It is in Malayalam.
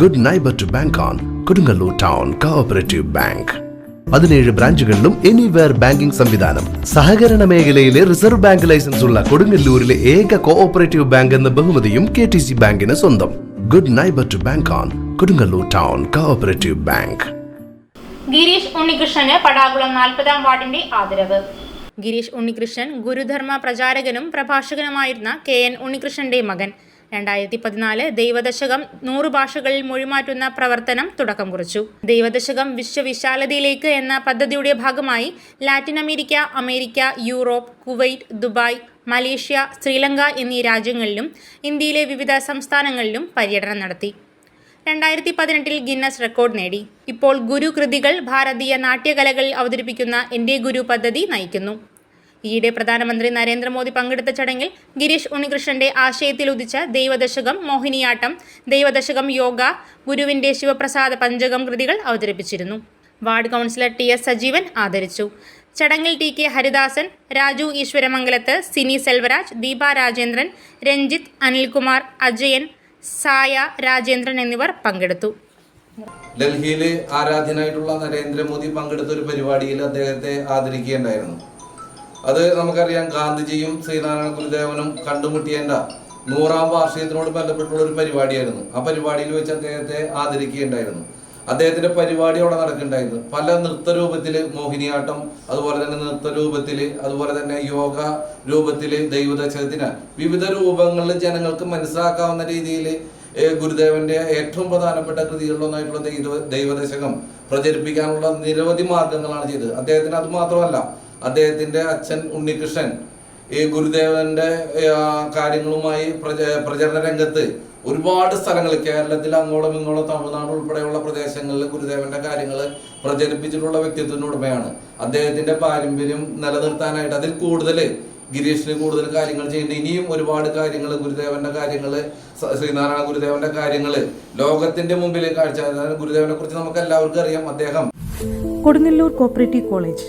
Good neighbour to bank on Kodungallur town cooperative bank പതിനേഴ് ബ്രാഞ്ചുകളിലും എനിവെയർ ബാങ്കിംഗ് സംവിധാനം സഹകരണ മേഖലയിലെ റിസർവ് ബാങ്ക് ലൈസൻസ് ഉള്ള കൊടുങ്ങല്ലൂരിലെ ഏക കോഓപ്പറേറ്റീവ് ബാങ്ക് എന്ന ബഹുമതിയും കെ ടി സി ബാങ്കിന് സ്വന്തം good neighbour to bank on Kodungallur town cooperative bank Girish ഉണ്ണികൃഷ്ണന് പടാകുളം നാൽപ്പതാം വാർഡിന്റെ ആദരവ് ഗിരീഷ് ഉണ്ണികൃഷ്ണൻ ഗുരുധർമ്മ പ്രചാരകനും പ്രഭാഷകനുമായിരുന്ന കെ എൻ ഉണ്ണികൃഷ്ണന്റെ മകൻ രണ്ടായിരത്തി പതിനാല് ദൈവദശകം നൂറ് ഭാഷകളിൽ മൊഴിമാറ്റുന്ന പ്രവർത്തനം തുടക്കം കുറിച്ചു ദൈവദശകം വിശ്വവിശാലതയിലേക്ക് എന്ന പദ്ധതിയുടെ ഭാഗമായി Latin America America Europe Kuwait Dubai Malaysia Sri Lanka എന്നീ രാജ്യങ്ങളിലും ഇന്ത്യയിലെ വിവിധ സംസ്ഥാനങ്ങളിലും പര്യടനം നടത്തി രണ്ടായിരത്തി പതിനെട്ടിൽ ഗിന്നസ് റെക്കോർഡ് നേടി ഇപ്പോൾ ഗുരു കൃതികൾ ഭാരതീയ നാട്യകലകൾ അവതരിപ്പിക്കുന്ന എൻ്റെ ഗുരു പദ്ധതി നയിക്കുന്നു ഈയിടെ പ്രധാനമന്ത്രി നരേന്ദ്രമോദി പങ്കെടുത്ത ചടങ്ങിൽ ഗിരീഷ് ഉണ്ണികൃഷ്ണന്റെ ആശയത്തിൽ ഉദിച്ച ദൈവദശകം മോഹിനിയാട്ടം ദൈവദശകം യോഗ ഗുരുവിന്റെ ശിവപ്രസാദ പഞ്ചകം കൃതികൾ അവതരിപ്പിച്ചിരുന്നു ward councillor T S Sajeevan ആദരിച്ചു ചടങ്ങിൽ ടി കെ ഹരിദാസൻ രാജു ഈശ്വരമംഗലത്ത് സിനി സെൽവരാജ് ദീപ രാജേന്ദ്രൻ രഞ്ജിത്ത് അനിൽകുമാർ അജയൻ സായ രാജേന്ദ്രൻ എന്നിവർ പങ്കെടുത്തു ഡൽഹിയിലെ ആരാധ്യനായിട്ടുള്ള നരേന്ദ്രമോദി പങ്കെടുത്ത ഒരു പരിപാടിയിൽ അദ്ദേഹത്തെ ആദരിക്കുകയുണ്ടായിരുന്നു അത് നമുക്കറിയാം ഗാന്ധിജിയും ശ്രീനാരായണ ഗുരുദേവനും കണ്ടുമുട്ടിയേണ്ട നൂറാം വാർഷികത്തിനോട് ബന്ധപ്പെട്ടുള്ള ഒരു പരിപാടിയായിരുന്നു ആ പരിപാടിയിൽ വെച്ച് അദ്ദേഹത്തെ ആദരിക്കുകയുണ്ടായിരുന്നു അദ്ദേഹത്തിന്റെ പരിപാടി അവിടെ നടക്കുന്നുണ്ടായിരുന്നു പല നൃത്ത രൂപത്തിൽ മോഹിനിയാട്ടം അതുപോലെ തന്നെ നൃത്ത രൂപത്തിൽ അതുപോലെ തന്നെ യോഗ രൂപത്തിൽ ദൈവദശകത്തിന് വിവിധ രൂപങ്ങളിൽ ജനങ്ങൾക്ക് മനസ്സിലാക്കാവുന്ന രീതിയിൽ ഗുരുദേവന്റെ ഏറ്റവും പ്രധാനപ്പെട്ട കൃതികളിലൊന്നായിട്ടുള്ള ദൈവ ദൈവദശകം പ്രചരിപ്പിക്കാനുള്ള നിരവധി മാർഗങ്ങളാണ് ചെയ്തത് അദ്ദേഹത്തിന് അത് മാത്രമല്ല അദ്ദേഹത്തിൻ്റെ അച്ഛൻ ഉണ്ണികൃഷ്ണൻ ഈ ഗുരുദേവന്റെ കാര്യങ്ങളുമായി പ്രചരണ രംഗത്ത് ഒരുപാട് സ്ഥലങ്ങളിൽ കേരളത്തിൽ അങ്ങോളം ഇങ്ങോളം തമിഴ്നാട് ഉൾപ്പെടെയുള്ള പ്രദേശങ്ങളിൽ ഗുരുദേവന്റെ കാര്യങ്ങൾ പ്രചരിപ്പിച്ചിട്ടുള്ള വ്യക്തിത്വത്തിന് ഉടമയാണ് അദ്ദേഹത്തിന്റെ പാരമ്പര്യം നിലനിർത്താനായിട്ട് അതിൽ കൂടുതൽ ഗിരീഷിന് കൂടുതൽ കാര്യങ്ങൾ ചെയ്യേണ്ട ഇനിയും ഒരുപാട് കാര്യങ്ങൾ ഗുരുദേവന്റെ കാര്യങ്ങൾ ശ്രീനാരായണ ഗുരുദേവന്റെ കാര്യങ്ങൾ ലോകത്തിന്റെ മുമ്പിൽ കാഴ്ച ഗുരുദേവനെ കുറിച്ച് നമുക്ക് എല്ലാവർക്കും അറിയാം അദ്ദേഹം കൊടുങ്ങല്ലൂർ കോപ്പറേറ്റീവ് കോളേജ്